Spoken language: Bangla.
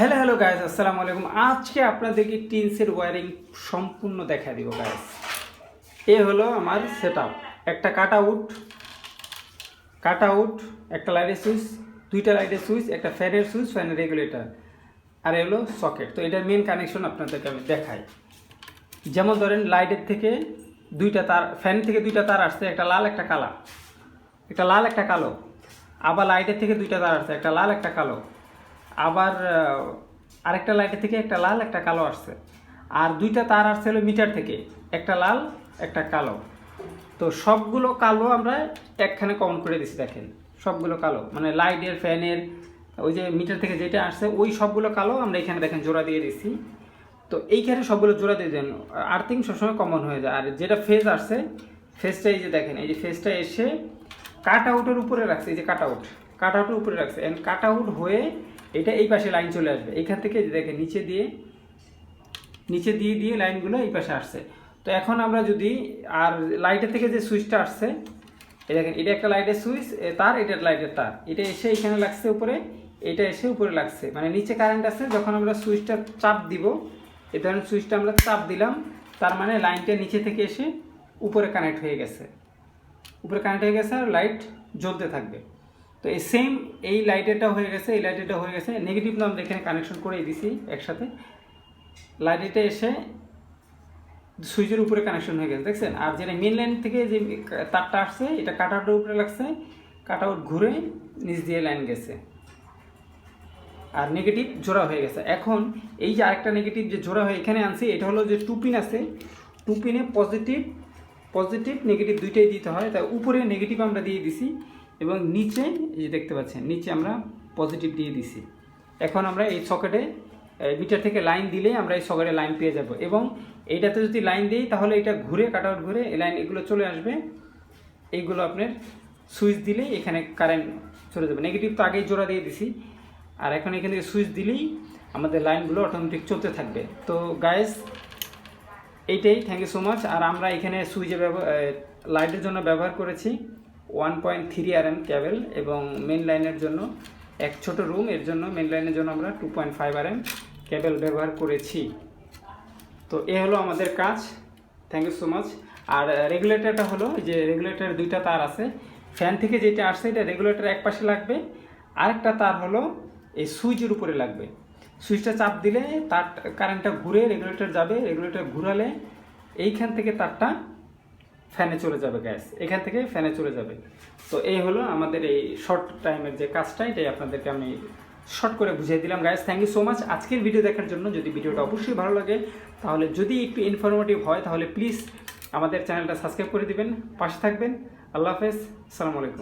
হ্যালো হ্যালো গাইস আসসালামু আলাইকুম আজকে আপনাদেরকে টিনসের ওয়ারিং সম্পূর্ণ দেখা দিব গাইস এ হলো আমার সেট একটা কাট আউট কাট আউট একটা লাইটের সুইচ দুইটা লাইটের সুইচ একটা ফ্যানের সুইচ ফ্যানের রেগুলেটর আর এ হলো সকেট তো এটার মেন কানেকশন আপনাদেরকে আমি দেখাই। যেমন ধরেন লাইটের থেকে দুইটা তার ফ্যান থেকে দুইটা তার আসছে, একটা লাল, একটা কালা। একটা লাল, একটা কালো। আবার লাইটের থেকে দুইটা তার আসছে, একটা লাল, একটা কালো। আবার আরেকটা লাইটের থেকে একটা লাল, একটা কালো আসছে। আর দুইটা তার আসছে হলো মিটার থেকে। একটা লাল, একটা কালো। তো সবগুলো কালো আমরা একখানে কমন করে দিছি, দেখেন। সবগুলো কালো। মানে লাইটের, ফ্যানের, ওই যে মিটার থেকে যেটা আসছে, ওই সবগুলো কালো আমরা এখানে দেখেন জোড়া দিয়ে দিছি। তো এইখানে সবগুলো জোড়া দিয়ে দেন। আর্থিং সবসময় কমন হয়ে যায়। আর যেটা ফেজ আসছে ফেজটা এই যে দেখেন, এই যে ফেজটা এসে কাট আউটের উপরে রাখছে, এই যে কাট আউট কাট আউটের উপরে রাখছে। অ্যান্ড কাট আউট হয়ে এটা এই পাশে লাইন চলে আসবে। এইখান থেকে দেখে নিচে দিয়ে নিচে দিয়ে দিয়ে লাইনগুলো এই পাশে আসছে। তো এখন আমরা যদি, আর লাইটের থেকে যে সুইচটা আসছে, এই দেখেন, এটা একটা লাইটের সুইচ তার, এটা লাইটের তার। এটা এসে এখানে লাগছে উপরে, এটা এসে উপরে লাগছে। মানে নিচে কারেন্ট আছে, যখন আমরা সুইচটা চাপ দিব এই ধরেন সুইচটা আমরা চাপ দিলাম, তার মানে লাইনটা নিচে থেকে এসে উপরে কানেক্ট হয়ে গেছে। উপরে কানেক্ট হয়ে গেছে আর লাইট জ্বলতে থাকবে। তো এই সেম এই লাইটেরটা হয়ে গেছে, এই লাইটেরটা হয়ে গেছে। নেগেটিভ আমরা এখানে কানেকশন করে দিছি একসাথে। লাইটেরটা এসে সুইচের উপরে কানেকশন হয়ে গেছে, দেখছেন? আর যেটা মেন লাইন থেকে যে তারটা আসছে, এটা কাট আউটের উপরে লাগছে কাট আউট ঘুরে নিচ দিয়ে লাইন গেছে। আর নেগেটিভ জোড়া হয়ে গেছে। এখন এই যে আরেকটা নেগেটিভ যে জোড়া হয়ে এখানে আনছি, এটা হলো যে টু পিন আছে। টু পিনে পজিটিভ পজিটিভ নেগেটিভ দুইটাই দিতে হয়। তাই উপরে নেগেটিভ আমরা দিয়ে দিছি। এবং নিচে এই যে দেখতে পাচ্ছেন, নিচে আমরা পজিটিভ দিয়ে দিছি। এখন আমরা এই সকেটে মিটার থেকে লাইন দিলেই আমরা এই সকেটে লাইন পেয়ে যাব। এবং এইটাতে যদি লাইন দিই, তাহলে এটা ঘুরে কাট আউট ঘুরে এই লাইন এগুলো চলে আসবে। এইগুলো আপনার সুইচ দিলেই এখানে কারেন্ট চলে যাবে। নেগেটিভ তো আগেই জোড়া দিয়ে দিছি। আর এখন এখানে সুইচ দিলেই আমাদের লাইনগুলো অটোমেটিক চলতে থাকবে। তো গায়েস এইটাই থ্যাংক ইউ সো মাচ আর আমরা এখানে সুইচে লাইটের জন্য ব্যবহার করেছি। One point three R M cable এবং মেন লাইনের জন্য এক ছোট রুম এর জন্য মেন লাইনের জন্য আমরা two point five R M cable ব্যবহার করেছি। তো এ হলো আমাদের কাজ। থ্যাংক ইউ সো মাচ আর রেগুলেটরটা হলো যে রেগুলেটর দুইটা তার আছে। ফ্যান থেকে যেটা আসছে, এটা রেগুলেটর এক পাশে লাগবে। আরেকটা তার হলো এই সুইচের উপরে লাগবে। সুইচটা চাপ দিলে তার কারেন্টটা ঘুরে রেগুলেটর যাবে রেগুলেটর ঘুরালে এইখান থেকে তারটা ফ্যানে চলে যাবে গ্যাস এখান থেকে ফ্যানে চলে যাবে। তো এই হলো আমাদের এই শর্ট টাইমের যে কাজটা, এটাই আপনাদেরকে আমি শর্ট করে বুঝিয়ে দিলাম guys thank you so much আজকের ভিডিও দেখার জন্য যদি ভিডিওটা অবশ্যই ভালো লাগে, তাহলে যদি একটু ইনফরমেটিভ হয়, তাহলে প্লিজ আমাদের চ্যানেলটা সাবস্ক্রাইব করে দিবেন, পাশে থাকবেন। আল্লাহ হাফেজ। আসসালামু আলাইকুম।